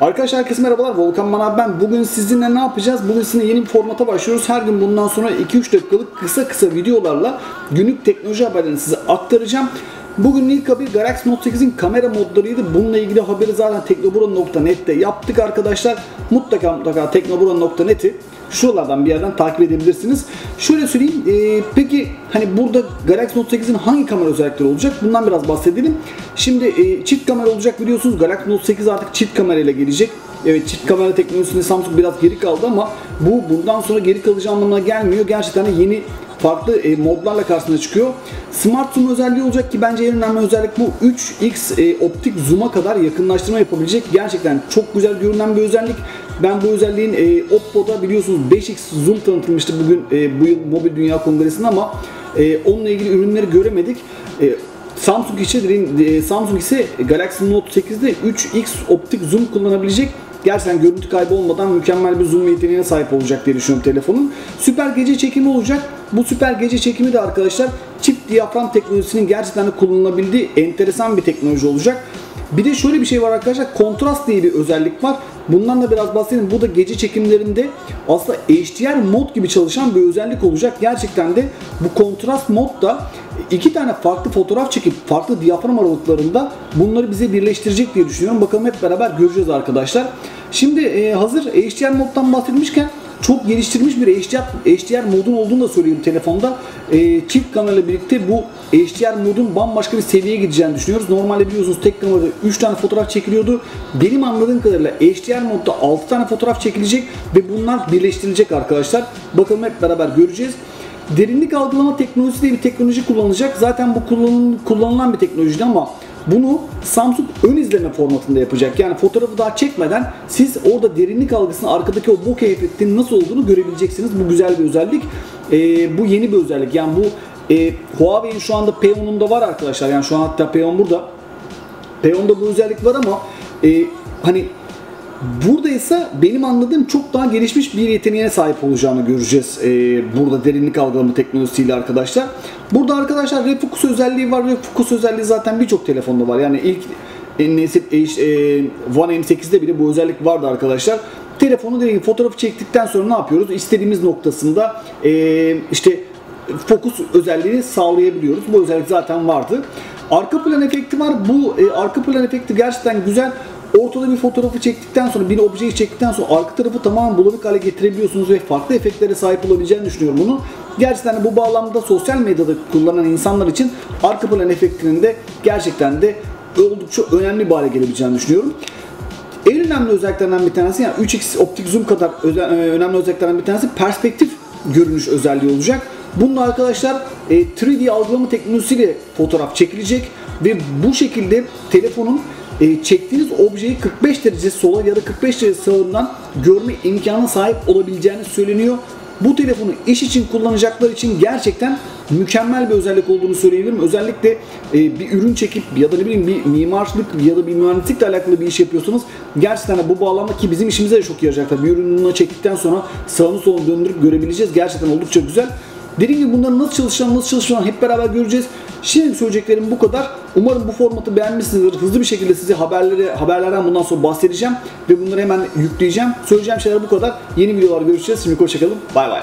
Arkadaşlar herkese merhabalar. Volkan Manav ben. Bugün sizinle ne yapacağız? Bugün sizinle yeni bir formata başlıyoruz. Her gün bundan sonra 2-3 dakikalık kısa kısa videolarla günlük teknoloji haberlerini size aktaracağım. Bugün ilk haber Galaxy Note 8'in kamera modlarıydı. Bununla ilgili haberi zaten teknoburan.net'te yaptık arkadaşlar. Mutlaka mutlaka teknoburan.net'i şuralardan bir yerden takip edebilirsiniz. Şöyle söyleyeyim. E, peki hani burada Galaxy Note 8'in hangi kamera özellikleri olacak? Bundan biraz bahsedelim. Şimdi e, çift kamera olacak biliyorsunuz. Galaxy Note 8 artık çift kamerayla gelecek. Evet çift kamera teknolojisinde Samsung biraz geri kaldı ama bu bundan sonra geri kalıcı anlamına gelmiyor. Gerçekten de yeni farklı e, modlarla karşısına çıkıyor. Smart zoom özelliği olacak ki bence en önemli özellik bu 3x e, optik zoom'a kadar yakınlaştırma yapabilecek. Gerçekten çok güzel görünen bir özellik. Ben bu özelliğin e, Oppo'da biliyorsunuz 5x zoom tanıtılmıştı bugün e, bu yıl Mobil Dünya Kongresi'nde ama e, onunla ilgili ürünleri göremedik. E, Samsung ise Samsung ise Galaxy Note 8'de 3x optik zoom kullanabilecek gerçekten görüntü kaybı olmadan mükemmel bir zoom yeteneğine sahip olacak diye düşünüyorum telefonun. Süper gece çekimi olacak. Bu süper gece çekimi de arkadaşlar çift diyafram teknolojisinin gerçekten de kullanılabildiği enteresan bir teknoloji olacak. Bir de şöyle bir şey var arkadaşlar. Kontrast diye bir özellik var. Bundan da biraz bahsedelim. Bu da gece çekimlerinde aslında HDR mod gibi çalışan bir özellik olacak. Gerçekten de bu kontrast mod da iki tane farklı fotoğraf çekip farklı diyafram aralıklarında bunları bize birleştirecek diye düşünüyorum. Bakalım hep beraber göreceğiz arkadaşlar. Şimdi e, hazır HDR moddan bahsedilmişken çok geliştirilmiş bir HDR, HDR modun olduğunu da söyleyeyim telefonda. E, çift kamerayla birlikte bu HDR modun bambaşka bir seviyeye gideceğini düşünüyoruz. Normalde biliyorsunuz tek kamerada 3 tane fotoğraf çekiliyordu. Benim anladığım kadarıyla HDR modda 6 tane fotoğraf çekilecek ve bunlar birleştirilecek arkadaşlar. Bakalım hep beraber göreceğiz. Derinlik algılama teknolojisi diye bir teknoloji kullanılacak. Zaten bu kullanılan, bir teknolojiydi ama bunu Samsung ön izleme formatında yapacak. Yani fotoğrafı daha çekmeden siz orada derinlik algısını arkadaki o bokeh efektinin nasıl olduğunu görebileceksiniz. Bu güzel bir özellik. Ee, bu yeni bir özellik. Yani bu e, Huawei'in şu anda P10'unda var arkadaşlar. Yani şu an hatta P10 burada. P10'da bu özellik var ama e, hani Burada ise benim anladığım çok daha gelişmiş bir yeteneğe sahip olacağını göreceğiz ee, burada derinlik algılama teknolojisiyle arkadaşlar. Burada arkadaşlar refocus özelliği var. Refocus özelliği zaten birçok telefonda var. Yani ilk nesil One M8'de bile bu özellik vardı arkadaşlar. Telefonu dediğim fotoğrafı çektikten sonra ne yapıyoruz? İstediğimiz noktasında e, işte fokus özelliğini sağlayabiliyoruz. Bu özellik zaten vardı. Arka plan efekti var. Bu e, arka plan efekti gerçekten güzel. Ortada bir fotoğrafı çektikten sonra bir objeyi çektikten sonra arka tarafı tamamen bulanık hale getirebiliyorsunuz ve farklı efektlere sahip olabileceğini düşünüyorum bunu. Gerçekten bu bağlamda sosyal medyada kullanan insanlar için arka plan efektinin de gerçekten de oldukça önemli bir hale gelebileceğini düşünüyorum. En önemli özelliklerden bir tanesi yani 3x optik zoom kadar önemli özelliklerden bir tanesi perspektif görünüş özelliği olacak. Bununla arkadaşlar 3D algılama teknolojisiyle fotoğraf çekilecek ve bu şekilde telefonun e, çektiğiniz objeyi 45 derece sola ya da 45 derece sağından görme imkanı sahip olabileceğini söyleniyor. Bu telefonu iş için kullanacaklar için gerçekten mükemmel bir özellik olduğunu söyleyebilirim. Özellikle e, bir ürün çekip ya da ne bileyim bir mimarlık ya da bir mühendislikle alakalı bir iş yapıyorsanız gerçekten de bu bağlamda ki bizim işimize de çok yarayacak. Bir ürününü çektikten sonra sağını solunu döndürüp görebileceğiz. Gerçekten oldukça güzel. Dediğim gibi bunların nasıl çalışacağını, nasıl çalışacağını hep beraber göreceğiz. Şimdi söyleyeceklerim bu kadar. Umarım bu formatı beğenmişsinizdir. Hızlı bir şekilde size haberleri, haberlerden bundan sonra bahsedeceğim ve bunları hemen yükleyeceğim. Söyleyeceğim şeyler bu kadar. Yeni videolar görüşeceğiz. Şimdi hoşçakalın. Bay bay.